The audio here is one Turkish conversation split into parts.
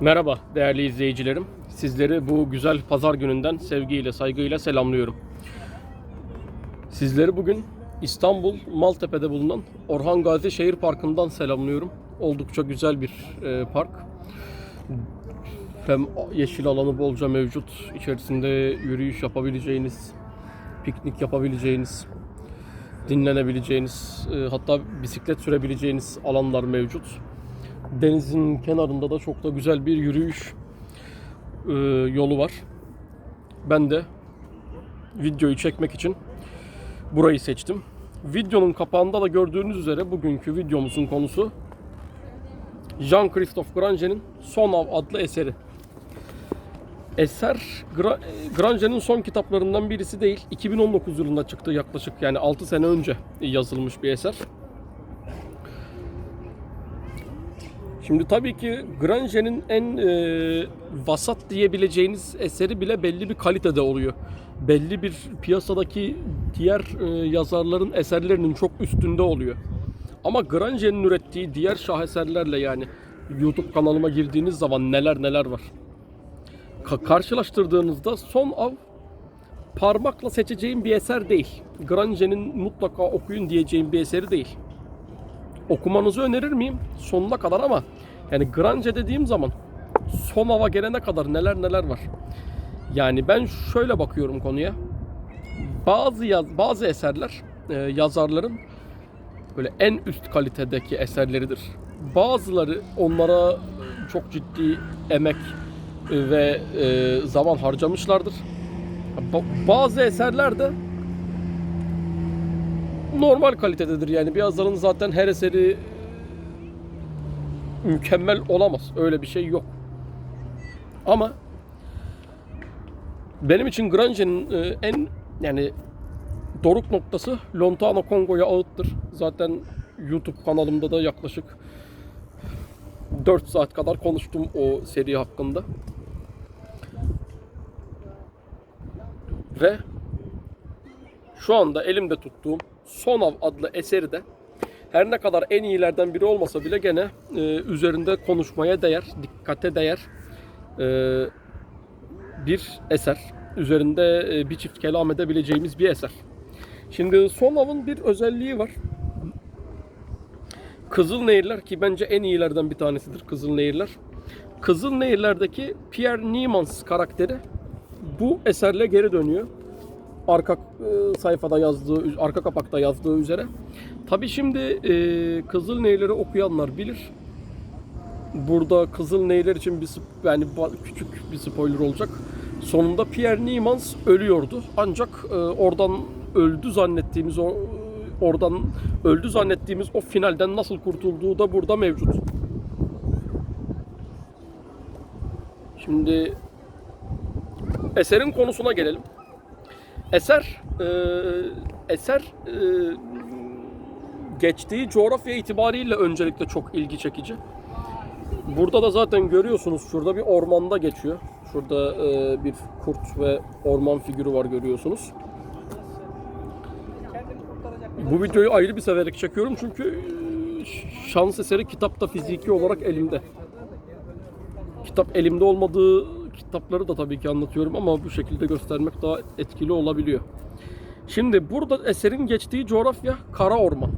Merhaba değerli izleyicilerim. Sizleri bu güzel pazar gününden sevgiyle, saygıyla selamlıyorum. Sizleri bugün İstanbul Maltepe'de bulunan Orhan Gazi Şehir Parkı'ndan selamlıyorum. Oldukça güzel bir e, park. Hem yeşil alanı bolca mevcut. İçerisinde yürüyüş yapabileceğiniz, piknik yapabileceğiniz, dinlenebileceğiniz, e, hatta bisiklet sürebileceğiniz alanlar mevcut. Denizin kenarında da çok da güzel bir yürüyüş e, yolu var. Ben de videoyu çekmek için burayı seçtim. Videonun kapağında da gördüğünüz üzere bugünkü videomuzun konusu Jean-Christophe Granger'in Son Av adlı eseri. Eser Gra- Granger'in son kitaplarından birisi değil. 2019 yılında çıktı yaklaşık yani 6 sene önce yazılmış bir eser. Şimdi tabii ki Granger'in en e, vasat diyebileceğiniz eseri bile belli bir kalitede oluyor. Belli bir piyasadaki diğer e, yazarların eserlerinin çok üstünde oluyor. Ama Granger'in ürettiği diğer şaheserlerle yani YouTube kanalıma girdiğiniz zaman neler neler var. Ka- karşılaştırdığınızda Son Av parmakla seçeceğim bir eser değil. Granger'in mutlaka okuyun diyeceğim bir eseri değil okumanızı önerir miyim? Sonuna kadar ama yani Grance dediğim zaman son hava gelene kadar neler neler var. Yani ben şöyle bakıyorum konuya. Bazı yaz, bazı eserler e, yazarların böyle en üst kalitedeki eserleridir. Bazıları onlara çok ciddi emek e, ve e, zaman harcamışlardır. Ba- Bazı eserler de normal kalitededir yani bir yazarın zaten her eseri mükemmel olamaz. Öyle bir şey yok. Ama benim için Granger'in e, en yani doruk noktası Lontano Kongo'ya ağıttır. Zaten YouTube kanalımda da yaklaşık 4 saat kadar konuştum o seri hakkında. Ve şu anda elimde tuttuğum Son Av adlı eseri de her ne kadar en iyilerden biri olmasa bile gene e, üzerinde konuşmaya değer, dikkate değer e, bir eser. Üzerinde e, bir çift kelam edebileceğimiz bir eser. Şimdi Son Av'ın bir özelliği var. Kızıl Nehirler ki bence en iyilerden bir tanesidir Kızıl Nehirler. Kızıl Nehirler'deki Pierre Niemans karakteri bu eserle geri dönüyor arka e, sayfada yazdığı, arka kapakta yazdığı üzere. Tabi şimdi e, Kızıl Nehirleri okuyanlar bilir. Burada Kızıl Nehirler için bir yani küçük bir spoiler olacak. Sonunda Pierre Niemans ölüyordu. Ancak e, oradan öldü zannettiğimiz o oradan öldü zannettiğimiz o finalden nasıl kurtulduğu da burada mevcut. Şimdi eserin konusuna gelelim. Eser e, eser e, geçtiği coğrafya itibariyle öncelikle çok ilgi çekici. Burada da zaten görüyorsunuz şurada bir ormanda geçiyor. Şurada e, bir kurt ve orman figürü var görüyorsunuz. Bu videoyu ayrı bir severek çekiyorum çünkü e, şans eseri kitapta fiziki olarak elimde. Kitap elimde olmadığı kitapları da tabii ki anlatıyorum ama bu şekilde göstermek daha etkili olabiliyor. Şimdi burada eserin geçtiği coğrafya Kara Orman.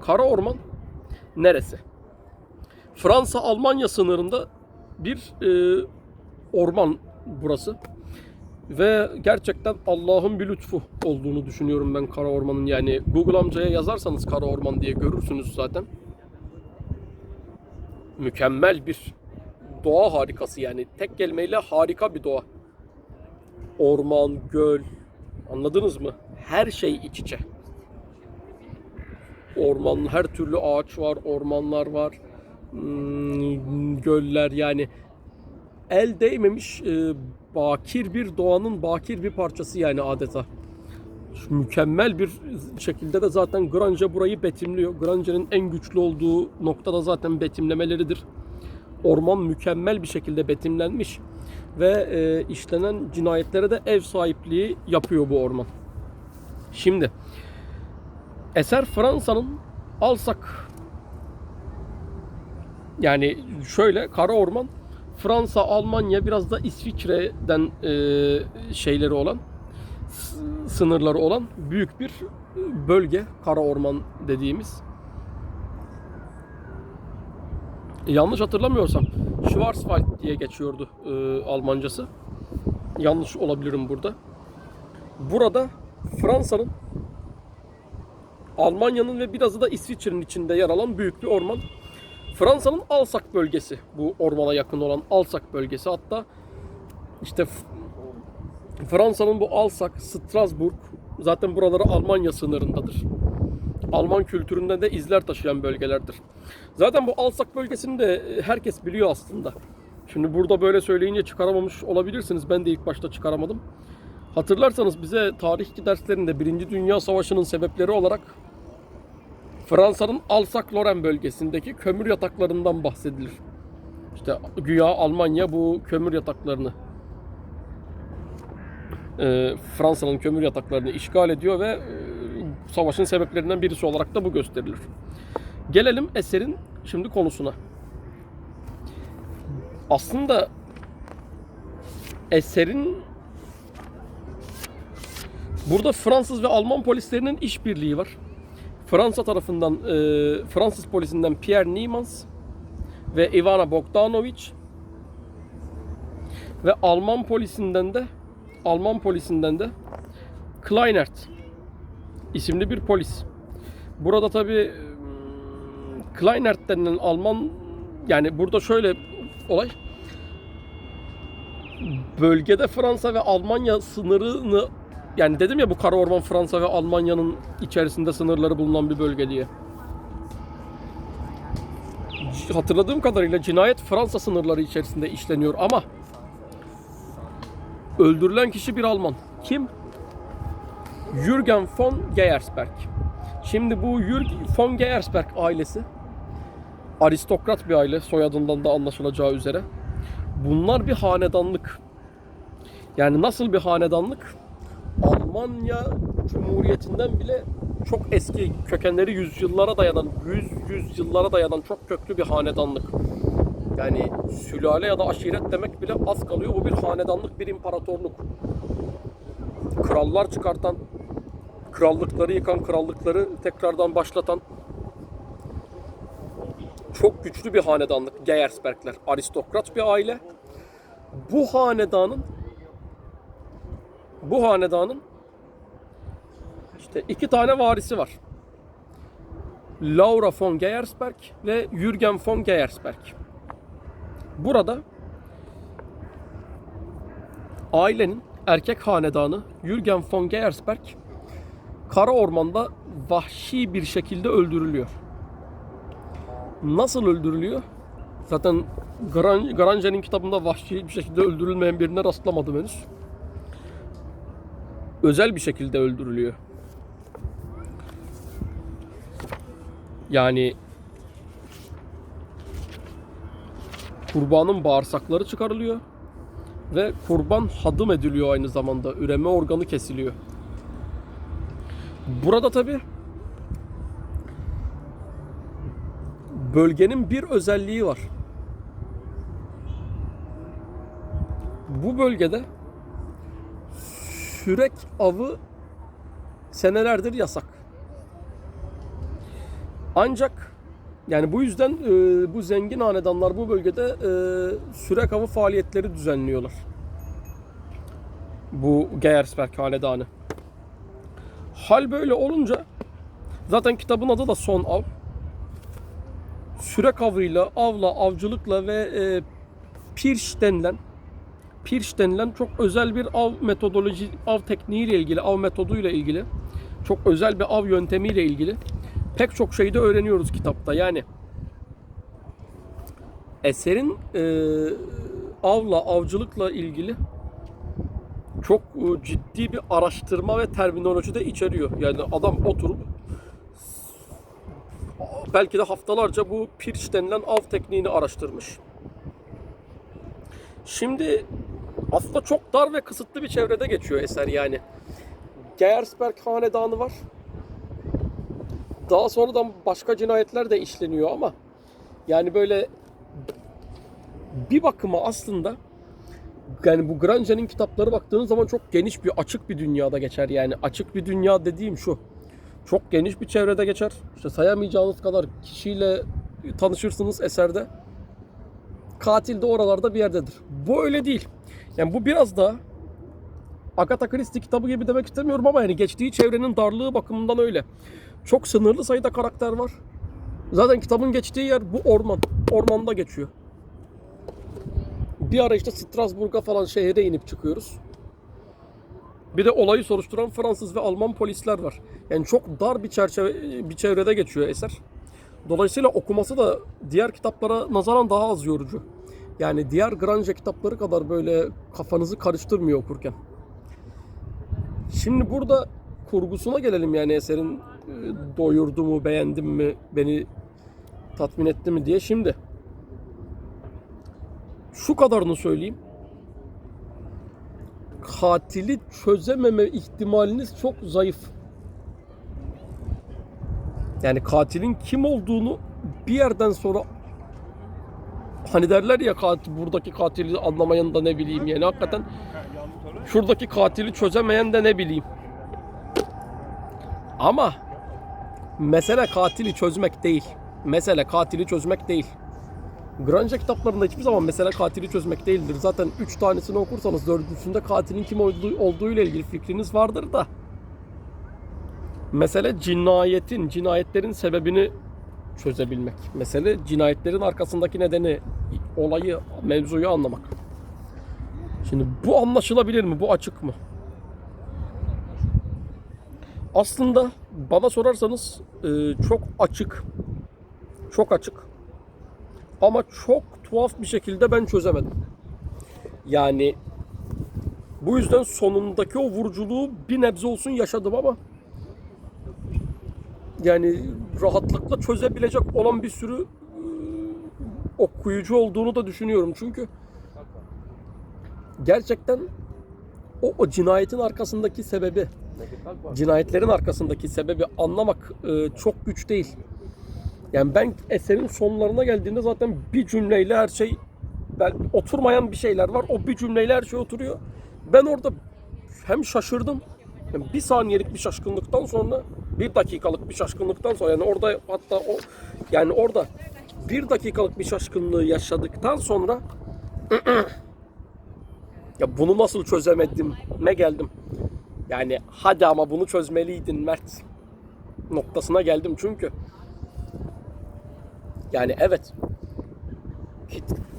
Kara Orman neresi? Fransa-Almanya sınırında bir e, orman burası. Ve gerçekten Allah'ın bir lütfu olduğunu düşünüyorum ben Kara Orman'ın. Yani Google amcaya yazarsanız Kara Orman diye görürsünüz zaten. Mükemmel bir doğa harikası yani. Tek kelimeyle harika bir doğa. Orman, göl, anladınız mı? Her şey iç içe. Orman, her türlü ağaç var, ormanlar var, hmm, göller yani el değmemiş e, bakir bir doğanın bakir bir parçası yani adeta. Şu mükemmel bir şekilde de zaten Granger burayı betimliyor. Granger'in en güçlü olduğu noktada zaten betimlemeleridir orman mükemmel bir şekilde betimlenmiş ve e, işlenen cinayetlere de ev sahipliği yapıyor bu orman. Şimdi eser Fransa'nın alsak yani şöyle Kara Orman Fransa, Almanya biraz da İsviçre'den e, şeyleri olan sınırları olan büyük bir bölge. Kara orman dediğimiz. Yanlış hatırlamıyorsam Schwarzwald diye geçiyordu e, Almancası. Yanlış olabilirim burada. Burada Fransa'nın Almanya'nın ve birazı da İsviçre'nin içinde yer alan büyük bir orman. Fransa'nın Alsak bölgesi bu ormana yakın olan Alsak bölgesi. Hatta işte Fransa'nın bu Alsak, Strasbourg zaten buraları Almanya sınırındadır. Alman kültüründen de izler taşıyan bölgelerdir. Zaten bu Alsak bölgesini de e, herkes biliyor aslında. Şimdi burada böyle söyleyince çıkaramamış olabilirsiniz. Ben de ilk başta çıkaramadım. Hatırlarsanız bize tarih derslerinde Birinci Dünya Savaşı'nın sebepleri olarak Fransa'nın Alsak-Lorraine bölgesindeki kömür yataklarından bahsedilir. İşte güya Almanya bu kömür yataklarını e, Fransa'nın kömür yataklarını işgal ediyor ve e, savaşın sebeplerinden birisi olarak da bu gösterilir. Gelelim eserin şimdi konusuna. Aslında eserin burada Fransız ve Alman polislerinin işbirliği var. Fransa tarafından e, Fransız polisinden Pierre Niemans ve Ivana Bogdanovic ve Alman polisinden de Alman polisinden de Kleinert isimli bir polis. Burada tabi Kleinert denilen Alman yani burada şöyle olay bölgede Fransa ve Almanya sınırını yani dedim ya bu kara orman Fransa ve Almanya'nın içerisinde sınırları bulunan bir bölge diye. Hatırladığım kadarıyla cinayet Fransa sınırları içerisinde işleniyor ama öldürülen kişi bir Alman. Kim? Jürgen von Geyersberg. Şimdi bu Jürgen von Geyersberg ailesi aristokrat bir aile soyadından da anlaşılacağı üzere. Bunlar bir hanedanlık. Yani nasıl bir hanedanlık? Almanya Cumhuriyeti'nden bile çok eski kökenleri yüzyıllara dayanan, yüz yüzyıllara dayanan çok köklü bir hanedanlık. Yani sülale ya da aşiret demek bile az kalıyor. Bu bir hanedanlık, bir imparatorluk. Krallar çıkartan, krallıkları yıkan, krallıkları tekrardan başlatan çok güçlü bir hanedanlık Geyersbergler. Aristokrat bir aile. Bu hanedanın bu hanedanın işte iki tane varisi var. Laura von Geyersberg ve Jürgen von Geyersberg. Burada ailenin erkek hanedanı Jürgen von Geyersberg kara ormanda vahşi bir şekilde öldürülüyor. Nasıl öldürülüyor? Zaten Gran- kitabında vahşi bir şekilde öldürülmeyen birine rastlamadım henüz. Özel bir şekilde öldürülüyor. Yani kurbanın bağırsakları çıkarılıyor ve kurban hadım ediliyor aynı zamanda. Üreme organı kesiliyor. Burada tabi bölgenin bir özelliği var. Bu bölgede sürek avı senelerdir yasak. Ancak yani bu yüzden e, bu zengin hanedanlar bu bölgede e, sürek avı faaliyetleri düzenliyorlar. Bu Geyersberg hanedanı. Hal böyle olunca zaten kitabın adı da Son Av. Sürek avıyla, avla, avcılıkla ve e, pirş denilen pirş denilen çok özel bir av metodoloji, av tekniğiyle ilgili, av metoduyla ilgili, çok özel bir av yöntemiyle ilgili pek çok şeyi de öğreniyoruz kitapta. Yani eserin e, avla, avcılıkla ilgili çok e, ciddi bir araştırma ve terminoloji de içeriyor. Yani adam oturup belki de haftalarca bu pirç denilen av tekniğini araştırmış. Şimdi aslında çok dar ve kısıtlı bir çevrede geçiyor eser yani. Geyersberg hanedanı var. Daha sonradan başka cinayetler de işleniyor ama yani böyle bir bakıma aslında yani bu Grange'nin kitapları baktığınız zaman çok geniş bir açık bir dünyada geçer. Yani açık bir dünya dediğim şu. Çok geniş bir çevrede geçer. İşte sayamayacağınız kadar kişiyle tanışırsınız eserde. Katil de oralarda bir yerdedir. Bu öyle değil. Yani bu biraz da Agatha Christie kitabı gibi demek istemiyorum ama yani geçtiği çevrenin darlığı bakımından öyle. Çok sınırlı sayıda karakter var. Zaten kitabın geçtiği yer bu orman. Ormanda geçiyor. Bir ara işte Strasbourg'a falan şehre inip çıkıyoruz. Bir de olayı soruşturan Fransız ve Alman polisler var. Yani çok dar bir çerçeve bir çevrede geçiyor eser. Dolayısıyla okuması da diğer kitaplara nazaran daha az yorucu. Yani diğer Grange kitapları kadar böyle kafanızı karıştırmıyor okurken. Şimdi burada kurgusuna gelelim yani eserin e, doyurdu mu, beğendim mi, beni tatmin etti mi diye. Şimdi şu kadarını söyleyeyim. Katili çözememe ihtimaliniz çok zayıf. Yani katilin kim olduğunu bir yerden sonra hani derler ya katil buradaki katili anlamayan da ne bileyim yani hakikaten şuradaki katili çözemeyen de ne bileyim. Ama mesele katili çözmek değil. Mesele katili çözmek değil. Grange kitaplarında hiçbir zaman mesele katili çözmek değildir. Zaten 3 tanesini okursanız dördüncüsünde katilin kim olduğu, olduğu ile ilgili fikriniz vardır da. Mesele cinayetin, cinayetlerin sebebini çözebilmek. Mesele cinayetlerin arkasındaki nedeni, olayı, mevzuyu anlamak. Şimdi bu anlaşılabilir mi? Bu açık mı? Aslında bana sorarsanız e, çok açık. Çok açık. Ama çok tuhaf bir şekilde ben çözemedim. Yani bu yüzden sonundaki o vuruculuğu bir nebze olsun yaşadım ama yani rahatlıkla çözebilecek olan bir sürü e, okuyucu olduğunu da düşünüyorum. Çünkü gerçekten o, o cinayetin arkasındaki sebebi, cinayetlerin arkasındaki sebebi anlamak e, çok güç değil. Yani ben eserin sonlarına geldiğinde zaten bir cümleyle her şey ben oturmayan bir şeyler var. O bir cümleyle her şey oturuyor. Ben orada hem şaşırdım. Yani bir saniyelik bir şaşkınlıktan sonra bir dakikalık bir şaşkınlıktan sonra yani orada hatta o yani orada bir dakikalık bir şaşkınlığı yaşadıktan sonra ya bunu nasıl çözemedim ne geldim. Yani hadi ama bunu çözmeliydin Mert noktasına geldim çünkü yani evet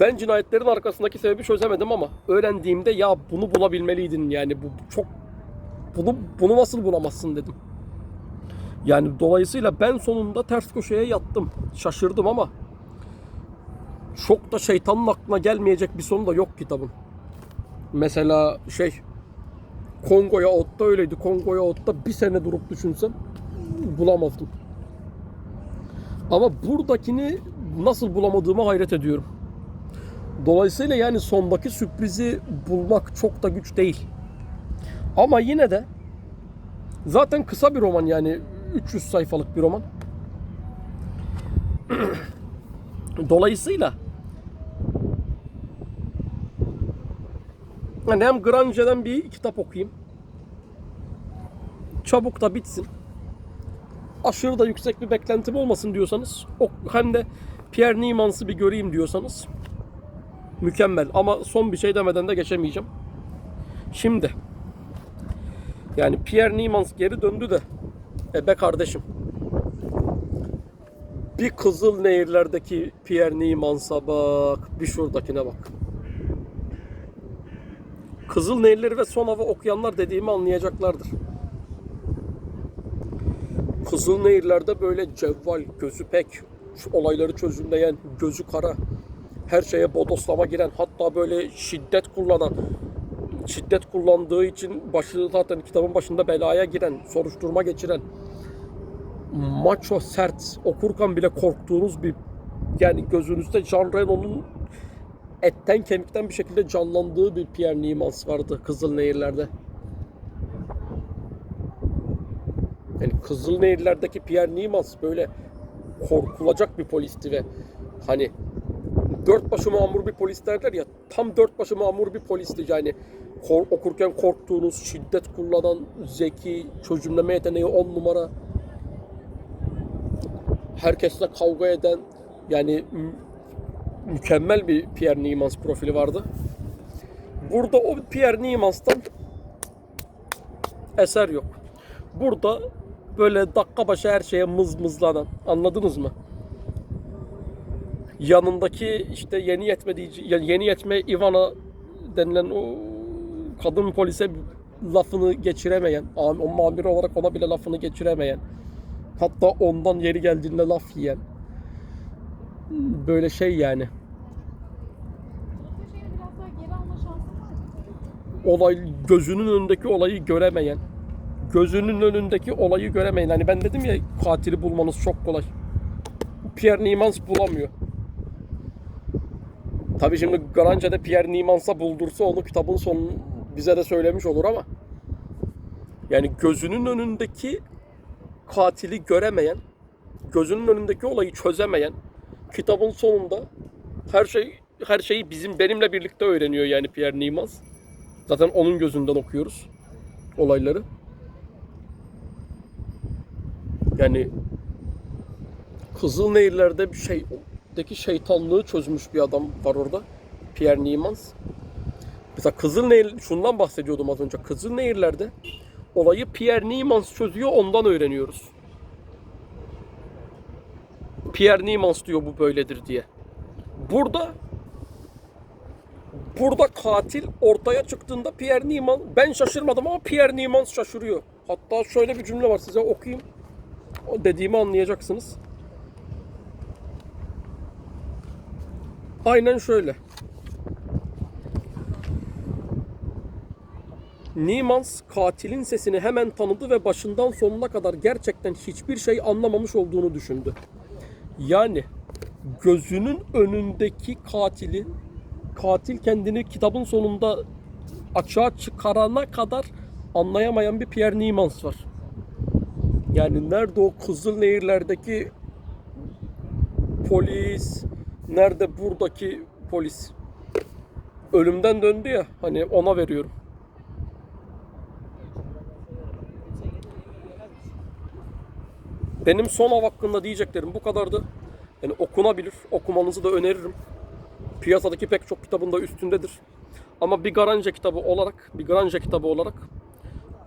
ben cinayetlerin arkasındaki sebebi çözemedim ama öğrendiğimde ya bunu bulabilmeliydin yani bu çok bunu bunu nasıl bulamazsın dedim. Yani dolayısıyla ben sonunda ters köşeye yattım. Şaşırdım ama çok da şeytanın aklına gelmeyecek bir sonu da yok kitabın. Mesela şey Kongo'ya otta öyleydi. Kongo'ya otta bir sene durup düşünsem bulamazdım. Ama buradakini nasıl bulamadığıma hayret ediyorum. Dolayısıyla yani sondaki sürprizi bulmak çok da güç değil. Ama yine de zaten kısa bir roman yani 300 sayfalık bir roman. Dolayısıyla yani hem Grange'den bir kitap okuyayım. Çabuk da bitsin. Aşırı da yüksek bir beklentim olmasın diyorsanız hem de Pierre Niemans'ı bir göreyim diyorsanız mükemmel. Ama son bir şey demeden de geçemeyeceğim. Şimdi yani Pierre Niemans geri döndü de e be kardeşim bir Kızıl Nehirler'deki Pierre Niemans'a bak bir şuradakine bak. Kızıl Nehirleri ve Son Hava okuyanlar dediğimi anlayacaklardır. Kızıl Nehirler'de böyle cevval, gözü pek, olayları çözümleyen, gözü kara, her şeye bodoslama giren, hatta böyle şiddet kullanan, şiddet kullandığı için başı zaten kitabın başında belaya giren, soruşturma geçiren, macho sert, okurken bile korktuğunuz bir yani gözünüzde Jean Reno'nun etten kemikten bir şekilde canlandığı bir Pierre Niemans vardı Kızıl Nehirler'de. Yani Kızıl Nehirler'deki Pierre Niemans böyle korkulacak bir polisti ve hani dört başı mamur bir polis derler ya tam dört başı mamur bir polisti yani Kor- okurken korktuğunuz şiddet kullanan zeki çözümleme yeteneği on numara herkesle kavga eden yani mü- mükemmel bir Pierre Niemans profili vardı. Burada o Pierre Niemans'tan eser yok. Burada böyle dakika başı her şeye mızmızlanan anladınız mı? Yanındaki işte yeni yetme yani yeni yetme Ivana denilen o kadın polise lafını geçiremeyen, o mamir olarak ona bile lafını geçiremeyen, hatta ondan yeri geldiğinde laf yiyen, böyle şey yani. Olay gözünün önündeki olayı göremeyen, gözünün önündeki olayı göremeyen. Hani ben dedim ya katili bulmanız çok kolay. Pierre Niemans bulamıyor. Tabii şimdi Garance'de Pierre Niemans'a buldursa onu kitabın sonu bize de söylemiş olur ama yani gözünün önündeki katili göremeyen, gözünün önündeki olayı çözemeyen kitabın sonunda her şey her şeyi bizim benimle birlikte öğreniyor yani Pierre Niemans. Zaten onun gözünden okuyoruz olayları. Yani Kızılnehirler'de bir şeydeki şeytanlığı çözmüş bir adam var orada. Pierre Niemans. Mesela Kızılnehir, şundan bahsediyordum az önce. Kızılnehirler'de olayı Pierre Niemans çözüyor ondan öğreniyoruz. Pierre Niemans diyor bu böyledir diye. Burada Burada katil ortaya çıktığında Pierre Niman ben şaşırmadım ama Pierre Niman şaşırıyor. Hatta şöyle bir cümle var size okuyayım. O dediğimi anlayacaksınız. Aynen şöyle. Niemans katilin sesini hemen tanıdı ve başından sonuna kadar gerçekten hiçbir şey anlamamış olduğunu düşündü. Yani gözünün önündeki katilin katil kendini kitabın sonunda açığa çıkarana kadar anlayamayan bir Pierre Niemans var. Yani nerede o Kızılnehirlerdeki polis, nerede buradaki polis? Ölümden döndü ya hani ona veriyorum. Benim son av hakkında diyeceklerim bu kadardı. Yani okunabilir, okumanızı da öneririm piyasadaki pek çok kitabın da üstündedir. Ama bir Garance kitabı olarak, bir Garance kitabı olarak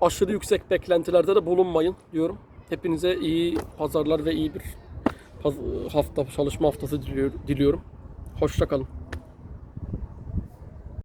aşırı yüksek beklentilerde de bulunmayın diyorum. Hepinize iyi pazarlar ve iyi bir hafta çalışma haftası diliyor- diliyorum. Hoşça kalın.